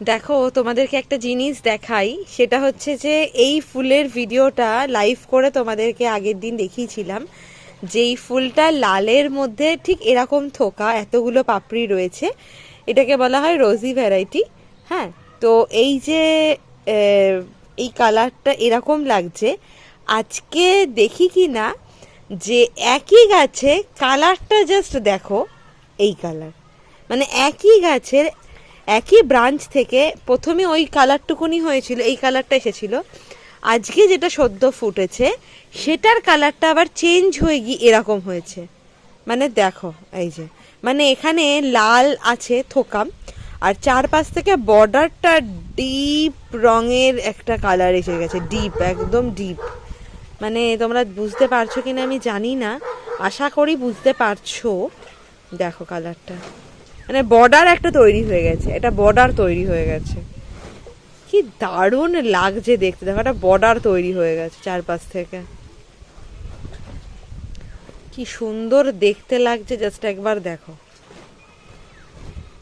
দেখো, তোমাদেরকে একটা জিনিস দেখাই। সেটা হচ্ছে যে, এই ফুলের ভিডিওটা লাইভ করে তোমাদেরকে আগের দিন দেখিয়েছিলাম। যেই ফুলটা লালের মধ্যে ঠিক এরকম থোকা, এতগুলো পাপড়ি রয়েছে। এটাকে বলা হয় রোজি ভ্যারাইটি হ্যাঁ? তো এই যে এই কালারটা এরকম লাগছে। আজকে দেখি কি না যে একই গাছে কালারটা জাস্ট দেখো, এই কালার মানে একই গাছের একই ব্রাঞ্চ থেকে প্রথমে ওই কালারটুকুনি হয়েছিল, এই কালারটা এসেছিল। আজকে যেটা সদ্য ফুটেছে, সেটার কালারটা আবার চেঞ্জ হয়ে গিয়ে এরকম হয়েছে। মানে দেখো, এই যে মানে এখানে লাল আছে থোকাম আর চারপাশ থেকে বর্ডারটা ডিপ রঙের একটা কালার এসে গেছে ডিপ একদম ডিপ মানে তোমরা বুঝতে পারছ কিনা আমি জানি না, আশা করি বুঝতে পারছ। দেখো কালারটা মানে বর্ডার একটা তৈরি হয়ে গেছে, এটা বর্ডার তৈরি হয়ে গেছে। কি দারুণ লাগছে দেখতে, দেখো একটা বর্ডার তৈরি হয়ে গেছে চারপাশ থেকে। কি সুন্দর দেখতে লাগছে জাস্ট একবার দেখো।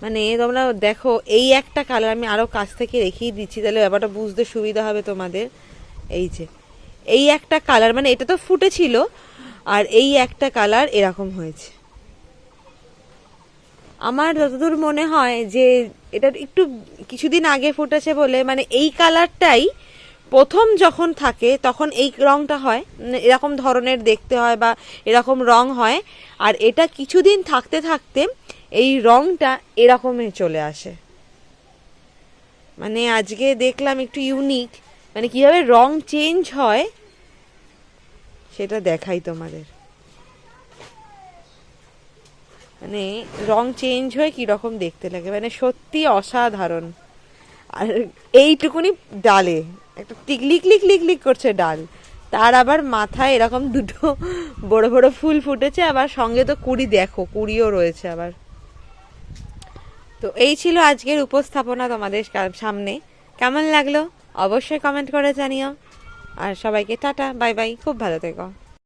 মানে তোমরা দেখো, এই একটা কালার আমি আরও কাছ থেকে দেখিয়ে দিচ্ছি, তাহলে ব্যাপারটা বুঝতে সুবিধা হবে তোমাদের। এই যে, এই একটা কালার মানে এটা তো ফুটেছিল, আর এই একটা কালার এরকম হয়েছে। আমার যতদূর মনে হয় যে এটা একটু কিছুদিন আগে ফুটেছে বলে মানে এই কালারটাই প্রথম যখন থাকে তখন এই রংটা হয় মানে এরকম ধরনের দেখতে হয় বা এরকম রং হয়, আর এটা কিছুদিন থাকতে থাকতে এই রংটা এরকমই চলে আসে। মানে আজকে দেখলাম একটু ইউনিক মানে কীভাবে রং চেঞ্জ হয় সেটা দেখাই তোমাদের। মানে রং চেঞ্জ হয়ে কীরকম দেখতে লাগে? মানে সত্যি অসাধারণ। আর এইটুকুনি ডালে। একটা টিকলিক লিক লিক লিক করছে ডাল। তার আবার মাথায় এরকম দুটো বড় বড় ফুল ফুটেছে। আবার সঙ্গে তো কুড়ি দেখো, কুড়িও রয়েছে আবার। তো এই ছিল আজকের উপস্থাপনা তোমাদের সামনে। কেমন লাগল? অবশ্যই কমেন্ট করে জানিও। আর সবাইকে টাটা, বাই বাই। খুব ভালো থেকো।